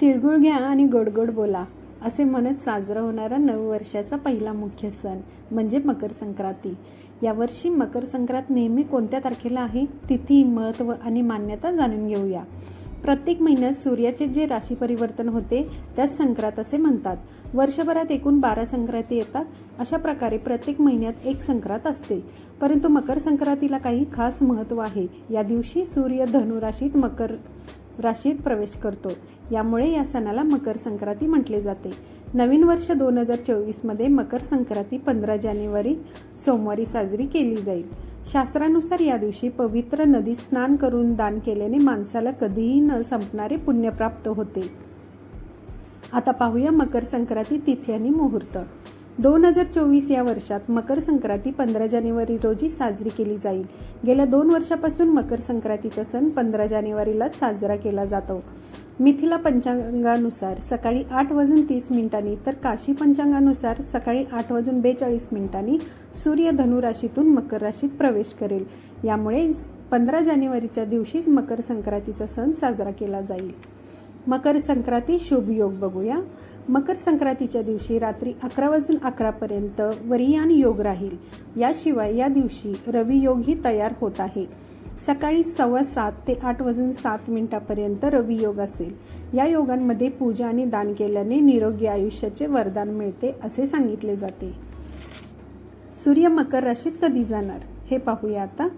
तिळगुळ घ्या आणि गोडगोड बोला असे म्हणत साजरा होणारा नववर्षाचा पहिला मुख्य सण म्हणजे मकर संक्रांती. यावर्षी मकर संक्रांत नेहमी कोणत्या तारखेला आहे तिथी महत्त्व आणि मान्यता जाणून घेऊया. प्रत्येक महिन्यात सूर्याचे जे राशी परिवर्तन होते त्यास संक्रांत असे म्हणतात. वर्षभरात एकूण बारा संक्रांती येतात अशा प्रकारे प्रत्येक महिन्यात एक संक्रांत असते. परंतु मकर संक्रांतीला काही खास महत्त्व आहे. या दिवशी सूर्य धनुराशीत मकर राशीत प्रवेश करतो. यामुळे या सणाला मकर संक्रांती म्हटले जाते. नवीन वर्ष दोन हजार चोवीसमध्ये मकर संक्रांती पंधरा जानेवारी सोमवारी साजरी केली जाईल. शास्त्रानुसार या दिवशी पवित्र नदीत स्नान करून दान केल्याने माणसाला कधीही न संपणारे पुण्य प्राप्त होते. आता पाहूया मकर संक्रांती तिथी आणि मुहूर्त. दोन हजार चोवीस या वर्षात मकर संक्रांती पंधरा जानेवारी रोजी साजरी केली जाईल. गेल्या दोन वर्षापासून मकर संक्रांतीचा सण पंधरा जानेवारीलाच साजरा केला जातो. मिथिला पंचांगानुसार सकाळी आठ वाजून तीस मिनिटांनी तर काशी पंचांगानुसार सकाळी आठ वाजून बेचाळीस मिनिटांनी सूर्य धनुराशीतून मकर राशीत प्रवेश करेल. यामुळे पंधरा जानेवारीच्या दिवशीच मकर संक्रांतीचा सण साजरा केला जाईल. मकर संक्रांती शुभ योग बघूया. मकर संक्रांतीच्या दिवशी रात्री अकरा वाजून अकरापर्यंत वरियान योग राहील. याशिवाय या दिवशी रवी योगही तयार होत आहे. सकाळी सव्वा सात ते आठ वाजून सात मिनिटापर्यंत रवी योग असेल. या योगांमध्ये पूजा आणि दान केल्याने निरोगी आयुष्याचे वरदान मिळते असे सांगितले जाते. सूर्य मकर राशीत कधी जाणार? हे पाहूया आता.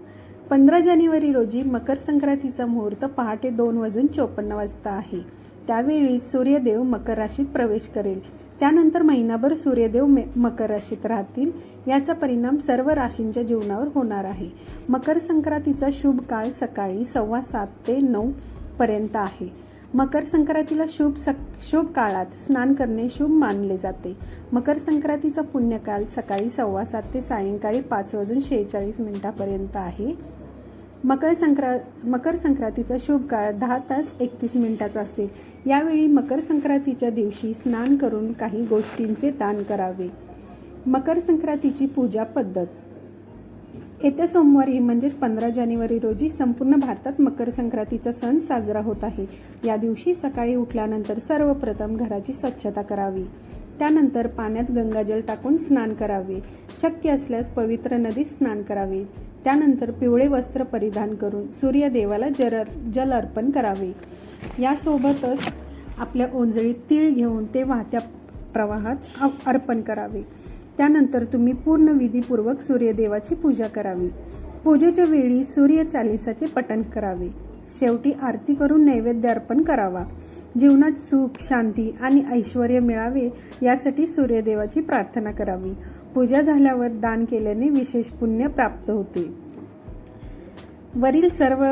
पंधरा जानेवारी रोजी मकर संक्रांतीचा मुहूर्त पहाटे दोन वाजून चोपन्न वाजता आहे. त्यावेळी सूर्यदेव मकर राशीत प्रवेश करेल. त्यानंतर महिनाभर सूर्यदेव मे मकर राशीत राहतील. याचा परिणाम सर्व राशींच्या जीवनावर होणार आहे. मकर संक्रांतीचा शुभ काळ सकाळी सव्वा सात ते नऊ पर्यंत आहे. मकर संक्रांतीला शुभ सक शुभ काळात स्नान करणे शुभ मानले जाते. मकर संक्रांतीचा पुण्यकाल सकाळी सव्वा सात ते सायंकाळी पाच वाजून शेहेचाळीस मिनिटापर्यंत आहे. मकर संक्रा मकर संक्रांतीचा शुभ काळ दहा तास एकतीस मिनिटाचा असेल. यावेळी मकर संक्रांतीच्या दिवशी स्नान करून काही गोष्टींचे दान करावे. मकर संक्रांतीची पूजा पद्धत. येत्या सोमवारी म्हणजेच पंधरा जानेवारी रोजी संपूर्ण भारतात मकर संक्रांतीचा सण साजरा होत आहे. या दिवशी सकाळी उठल्यानंतर सर्वप्रथम घराची स्वच्छता करावी. त्यानंतर पाण्यात गंगाजल टाकून स्नान करावे. शक्य असल्यास पवित्र नदीत स्नान करावे. त्यानंतर पिवळे वस्त्र परिधान करून सूर्यदेवाला जर जल अर्पण करावे. यासोबतच आपल्या ओंजळीत तीळ घेऊन ते वाहत्या प्रवाहात अ- अर्पण करावे. त्यानंतर तुम्ही पूर्ण विधीपूर्वक सूर्यदेवाची पूजा करावी. पूजेच्या वेळी सूर्य चालिसाचे पठण करावे. शेवटी आरती करून नैवेद्य अर्पण करावा. जीवनात सुख शांती आणि ऐश्वर मिळावे यासाठी सूर्यदेवाची प्रार्थना करावी. पूजा झाल्यावर दान केल्याने विशेष पुण्य प्राप्त होते. वरील सर्व